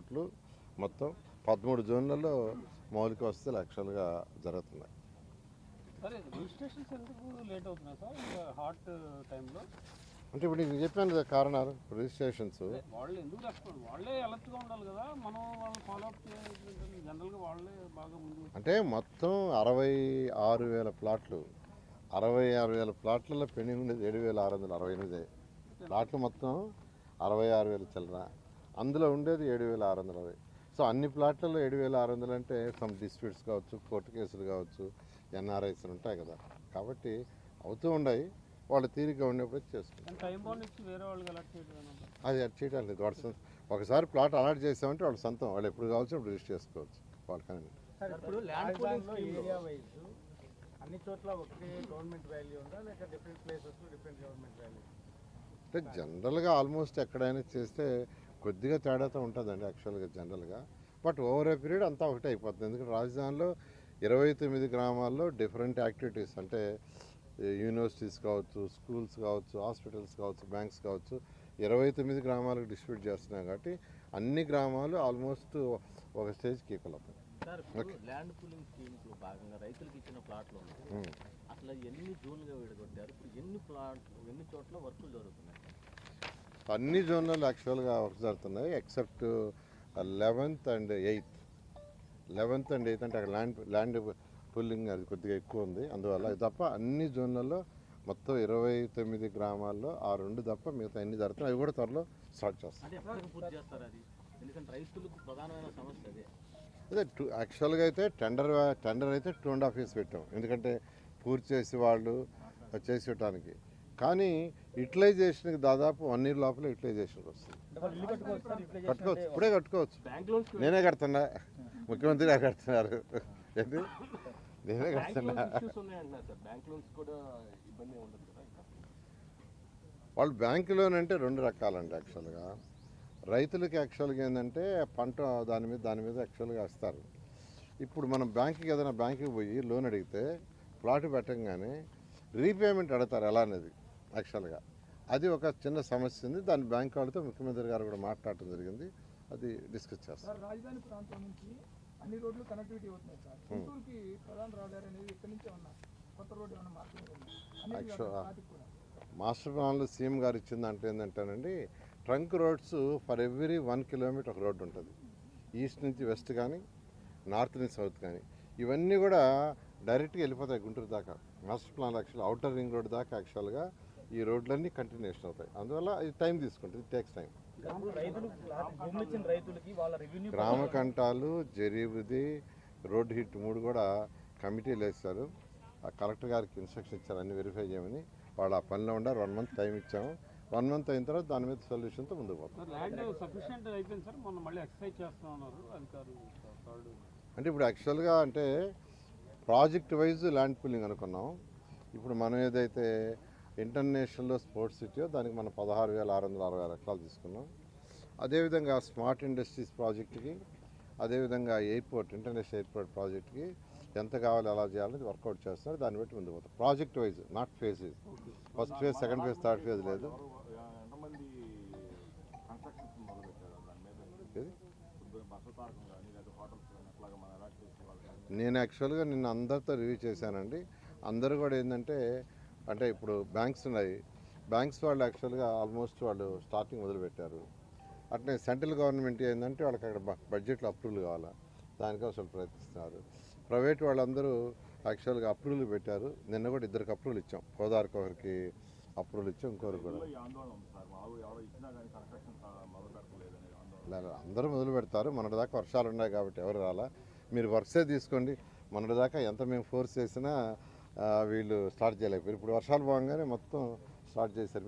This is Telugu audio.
కోట్లు మొత్తం పదమూడు జోన్లలో మౌలిక వసతులు యాక్చువల్గా జరుగుతున్నాయి. అంటే ఇప్పుడు నేను చెప్పాను కదా కారణాలు రిజిస్ట్రేషన్స్ వాళ్ళు ఎందుకు రెస్పాండ్? వాళ్ళే అలర్ట్గా ఉండాలి కదా. మనం వాళ్ళు ఫాలో అప్ చేయాలి జనరల్గా వాళ్ళే బాగా ముందు అంటే మొత్తం అరవై ఆరు వేల ప్లాట్లు అరవై ఆరు వేల ప్లాట్లలో పెండింగ్ ఉండేది ఏడు వేల ఆరు వందల అరవై ఎనిమిది. ప్లాట్లు మొత్తం అరవై ఆరు వేల చిల్లర. అందులో ఉండేది ఏడు వేల ఆరు వందల అరవై సో అన్ని ప్లాట్లలో ఏడు వేల ఆరు వందలు అంటే సమ్ డిస్ప్యూట్స్ కావచ్చు కోర్టు కేసులు కావచ్చు ఎన్ఆర్ఐస్ ఉంటాయి కదా. కాబట్టి అవుతూ ఉన్నాయి వాళ్ళు తీరిక ఉండేప్పుడు చేసుకుంటారు. అది అది చేయడం లేదు. వాడు ఒకసారి ప్లాట్ అలాట్ చేసామంటే వాళ్ళు సొంతం. వాళ్ళు ఎప్పుడు కావాల్సి అప్పుడు రిజిస్టర్ చేసుకోవచ్చు. వాళ్ళకని సార్ ఇప్పుడు ల్యాండ్ పూలింగ్ ఏరియా వైజ్ అన్ని చోట్ల ఒకే గవర్నమెంట్ వాల్యూ ఉందా? లేక different places different government value అంటే జనరల్గా ఆల్మోస్ట్ ఎక్కడైనా చేస్తే కొద్దిగా తేడాతో ఉంటుందండి యాక్చువల్గా జనరల్గా. బట్ ఓవర్ ఏ పీరియడ్ అంతా ఒకటే అయిపోతుంది. ఎందుకంటే రాజధానిలో ఇరవై తొమ్మిది గ్రామాల్లో డిఫరెంట్ యాక్టివిటీస్ అంటే యూనివర్సిటీస్ కావచ్చు స్కూల్స్ కావచ్చు హాస్పిటల్స్ కావచ్చు బ్యాంక్స్ కావచ్చు ఇరవై తొమ్మిది గ్రామాలకు డిస్ట్రిబ్యూట్ చేస్తున్నాం కాబట్టి అన్ని గ్రామాలు ఆల్మోస్ట్ ఒక స్టేజ్కి ఈక్వల్ అవుతాయి. ల్యాండ్ పూలింగ్ భాగంగా రైతులకు ఇచ్చిన ప్లాట్లు. అట్లా ఎన్ని జోన్లుగా విడగొట్టారు? ఇప్పుడు ఎన్ని ప్లాట్ ఎన్ని చోట్ల వర్కులు జరుగుతున్నాయి? అన్ని జోన్లలో యాక్చువల్గా వర్క్ జరుగుతున్నాయి except eleventh and eighth eleventh and eighth అంటే అక్కడ ల్యాండ్ ల్యాండ్ పుల్లింగ్ అది కొద్దిగా ఎక్కువ ఉంది. అందువల్ల ఇది తప్ప అన్ని జోన్లలో మొత్తం ఇరవై తొమ్మిది గ్రామాల్లో ఆ రెండు తప్ప మిగతా అన్ని జరుగుతున్నాయి. అవి కూడా త్వరలో స్టార్ట్ చేస్తాం. అది? టూ యాక్చువల్గా అయితే టెండర్ టెండర్ అయితే టూ అండ్ హాఫ్ ఇయర్స్ పెట్టాం. ఎందుకంటే పూర్తి చేసి వాళ్ళు చేసి పెట్టడానికి. కానీ యూటిలైజేషన్కి దాదాపు వన్ ఇయర్ లోపల యూటిలైజేషన్కి వస్తుంది. కట్టుకోవచ్చు ఇప్పుడే కట్టుకోవచ్చు. నేనే కడుతున్నా. ముఖ్యమంత్రి గారు కడుతున్నారు. ఏంటి నేనే కడుతున్నా. వాళ్ళు బ్యాంక్ లోన్ అంటే రెండు రకాలండి యాక్చువల్గా. రైతులకి యాక్చువల్గా ఏంటంటే పంట దాని మీద దాని మీద యాక్చువల్గా ఇస్తారు ఇప్పుడు మనం బ్యాంకుకి ఏదైనా బ్యాంకుకి పోయి లోన్ అడిగితే ప్లాట్ పెట్టంగానే రీపేమెంట్ అడుగుతారు ఎలా అనేది. యాక్చువల్గా. అది ఒక చిన్న సమస్య ఉంది. దాని బ్యాంక్ వాళ్ళతో ముఖ్యమంత్రి గారు కూడా మాట్లాడటం జరిగింది. అది డిస్కస్ చేస్తారు సార్ రాజధాని ప్రాంతం నుంచి అన్ని రోడ్లు కనెక్టివిటీ అవుతున్నాయి సార్. గుంటూరుకి ప్రధాన రహదారి అనేది ఇక్కడి నుంచే ఉన్నా కొత్త రోడ్డు ఏమన్నా మార్పులు అన్ని Actual- వాటికి కూడా. మాస్టర్ ప్లాన్లో సీఎం గారు ఇచ్చిందంటే ఏంటంటేనండి trunk roads for every one kilometre ఒక రోడ్డు ఉంటుంది. ఈస్ట్ నుంచి వెస్ట్ కానీ నార్త్ నుంచి సౌత్ కానీ. ఇవన్నీ కూడా డైరెక్ట్గా వెళ్ళిపోతాయి గుంటూరు దాకా. Master plan actual outer ring road దాకా యాక్చువల్గా ఈ రోడ్లన్నీ కంటిన్యూషన్ అవుతాయి. అందువల్ల ఇది టైం తీసుకుంటుంది టేక్స్ టైం రైతులు భూములు ఇచ్చిన రైతులకి వాళ్ళ రెవెన్యూ గ్రామ కంటాలు జరీవృది రోడ్ హిట్ మూడు కూడా కమిటీలు వేస్తారు. ఆ కలెక్టర్ గారికి ఇన్స్ట్రక్షన్ ఇచ్చారు అన్ని వెరిఫై చేయమని. వాళ్ళు ఆ పనిలో ఉండారు వన్ మంత్ టైం ఇచ్చాము. వన్ మంత్ అయిన తర్వాత దాని మీద సొల్యూషన్తో ముందుకు పోతాం. అంటే ఇప్పుడు యాక్చువల్గా అంటే ప్రాజెక్ట్ వైజ్ ల్యాండ్ పూలింగ్ అనుకున్నాం. ఇప్పుడు మనం ఏదైతే ఇంటర్నేషనల్లో స్పోర్ట్స్ సిటీయో దానికి మనం పదహారు వేల ఆరు వందల అరవై ఎకరాలు తీసుకున్నాం. అదేవిధంగా స్మార్ట్ ఇండస్ట్రీస్ ప్రాజెక్టుకి అదేవిధంగా ఎయిర్పోర్ట్ ఇంటర్నేషనల్ ఎయిర్పోర్ట్ ప్రాజెక్ట్కి ఎంత కావాలి ఎలా చేయాలని వర్కౌట్ చేస్తున్నారు. దాన్ని బట్టి ముందు పోతాం. Project wise not phase first phase second phase third phase లేదు. నేను యాక్చువల్గా నిన్న అందరితో రివ్యూ చేశానండి. అందరూ కూడా ఏంటంటే అంటే ఇప్పుడు బ్యాంక్స్ ఉన్నాయి. బ్యాంక్స్ వాళ్ళు యాక్చువల్గా ఆల్మోస్ట్ వాళ్ళు స్టార్టింగ్ మొదలుపెట్టారు. అట్లే సెంట్రల్ గవర్నమెంట్ ఏంటంటే వాళ్ళకి అక్కడ బడ్జెట్లో అప్రూవల్ కావాలా? దానికోసం ప్రయత్నిస్తున్నారు. ప్రైవేట్ వాళ్ళందరూ యాక్చువల్గా అప్రూవల్ పెట్టారు. నిన్న కూడా ఇద్దరికి అప్రూవల్ ఇచ్చాం. గోదావరికి ఒకరికి అప్రూవల్ ఇచ్చాం ఇంకొకరికి కూడా. అందరూ మొదలు పెడతారు మొన్నటి దాకా వర్షాలు ఉన్నాయి కాబట్టి ఎవరు రాలా? మీరు వర్క్సే తీసుకోండి. మొన్నటి దాకా ఎంత మేము ఫోర్స్ చేసినా వీళ్ళు స్టార్ట్ చేయలేకపోయారు. ఇప్పుడు వర్షాలు పోగానే మొత్తం స్టార్ట్ చేశారు.